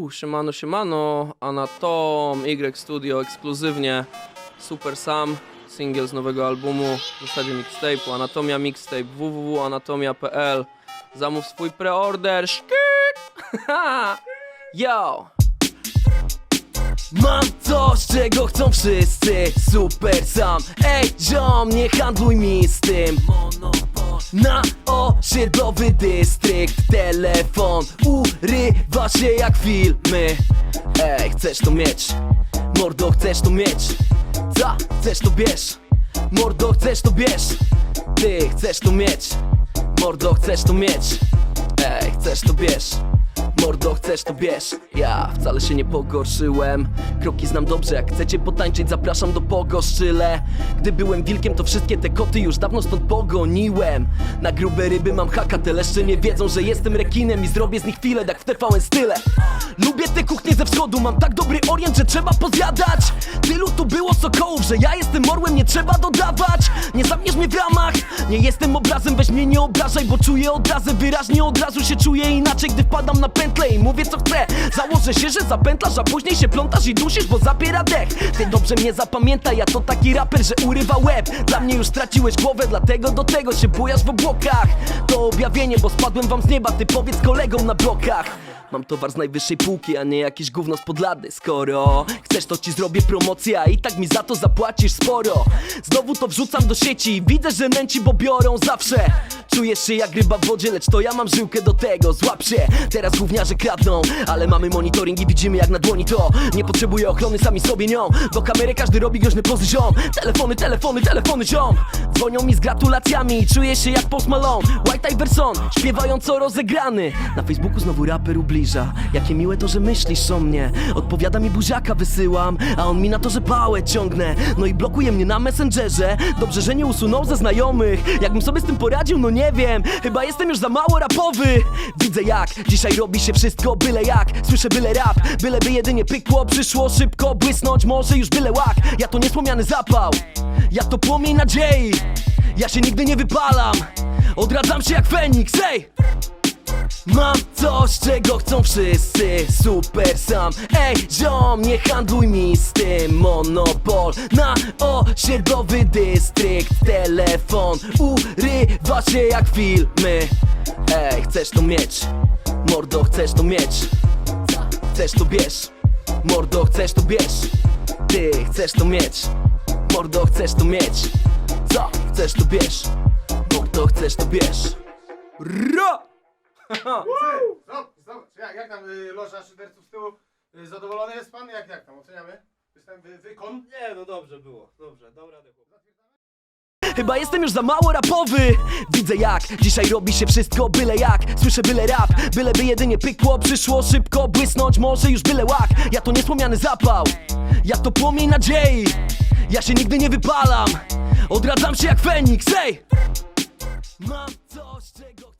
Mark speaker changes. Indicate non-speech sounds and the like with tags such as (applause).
Speaker 1: Uuu, siemano, siemano, Anatom, Y Studio, ekskluzywnie, Super Sam, singiel z nowego albumu, w zasadzie mixtape'u, Anatomia Mixtape, www.anatomia.pl, zamów swój preorder, (laughs) yo!
Speaker 2: Mam coś, czego chcą wszyscy Super sam. Ej, ziom, nie handluj mi z tym Na osiedlowy dystrykt Telefon urywa się jak filmy. Ej, chcesz to mieć? Mordo, chcesz to mieć? Co? Chcesz to bierz? Mordo, chcesz to bierz? Ty chcesz to mieć? Mordo, chcesz to mieć? Ej, chcesz to bierz Mordo, chcesz to bierz. Ja wcale się nie pogorszyłem. Kroki znam dobrze, jak chcecie potańczyć Zapraszam do pogoszczyle. Gdy byłem wilkiem, to wszystkie te koty Już dawno stąd pogoniłem. Na grube ryby mam haka Te leszcze nie wiedzą, że jestem rekinem I zrobię z nich chwilę, jak w TVN style. Lubię te kuchnie ze wschodu Mam tak dobry orient, że trzeba pozjadać. Tylu tu było sokołów, że ja jestem orłem Nie trzeba dodawać. Nie zamkniesz mnie w ramach Nie jestem obrazem, weź mnie nie obrażaj Bo czuję odrazę wyraźnie Od razu się czuję inaczej, gdy wpadam na pętlę I mówię co chcę. Założę się, że zapętlasz, a później się plątasz i dusisz Bo zapiera dech. Ty dobrze mnie zapamiętaj, ja to taki raper, że urywa łeb. Dla mnie już straciłeś głowę, dlatego do tego się bujasz w obłokach. To objawienie, bo spadłem wam z nieba Ty powiedz kolegom na blokach Mam towar z najwyższej półki, a nie jakieś gówno z podlady. Skoro chcesz to ci zrobię promocję, a i tak mi za to zapłacisz sporo. Znowu to wrzucam do sieci. Widzę, że nęci, bo biorą zawsze. Czujesz się jak ryba w wodzie, lecz to ja mam żyłkę do tego. Złap się, teraz gówniarze kradną Ale mamy monitoring i widzimy jak na dłoni to. Nie potrzebuję ochrony, sami sobie nią Do kamery każdy robi groźny pozy ziom. Telefony, telefony, telefony ziom. Dzwonią mi z gratulacjami Czuję się jak Post Malone. White Iverson, śpiewająco rozegrany. Na Facebooku znowu raper ubliża Jakie miłe to, że myślisz o mnie. Odpowiada mi buziaka wysyłam A on mi na to, że pałę ciągnę. No i blokuje mnie na Messengerze. Dobrze, że nie usunął ze znajomych. Jakbym sobie z tym poradził, no nie wiem. Chyba jestem już za mało rapowy. Widzę jak dzisiaj robi się wszystko byle jak. Słyszę byle rap, byleby jedynie pykło. Przyszło szybko błysnąć, może już byle łak. Ja to niespomniany zapał. Ja to płomień nadziei. Ja się nigdy nie wypalam. Odradzam się jak Feniks, ej! Mam coś, czego chcą wszyscy. Super sam. Ej, ziom, nie handluj mi z tym. Monopol na osiedlowy dystrykt. Telefon urywa się jak filmy. Ej, chcesz to mieć? Mordo, chcesz to mieć? Chcesz to bierz? Mordo, chcesz to bierz? Ty chcesz to mieć? Mordo, chcesz to mieć? Co? Chcesz to bierz? Mordo, chcesz to bierz? Ra!
Speaker 3: Stop, stop. Jak, jak tam y, loża szyderców z tyłu? Y, zadowolony jest pan? Jak, jak tam? Oceniamy? Jestem wy, wykon?
Speaker 4: Nie, no dobrze było, dobrze, dał radę chłop.
Speaker 2: Chyba jestem już za mało rapowy Widzę jak dzisiaj robi się wszystko byle jak Słyszę byle rap, byleby jedynie pykło Przyszło szybko błysnąć, może już byle łak Ja to niespomniany zapał Ja to płomień nadziei Ja się nigdy nie wypalam Odradzam się jak Feniks, ej! Mam coś, czego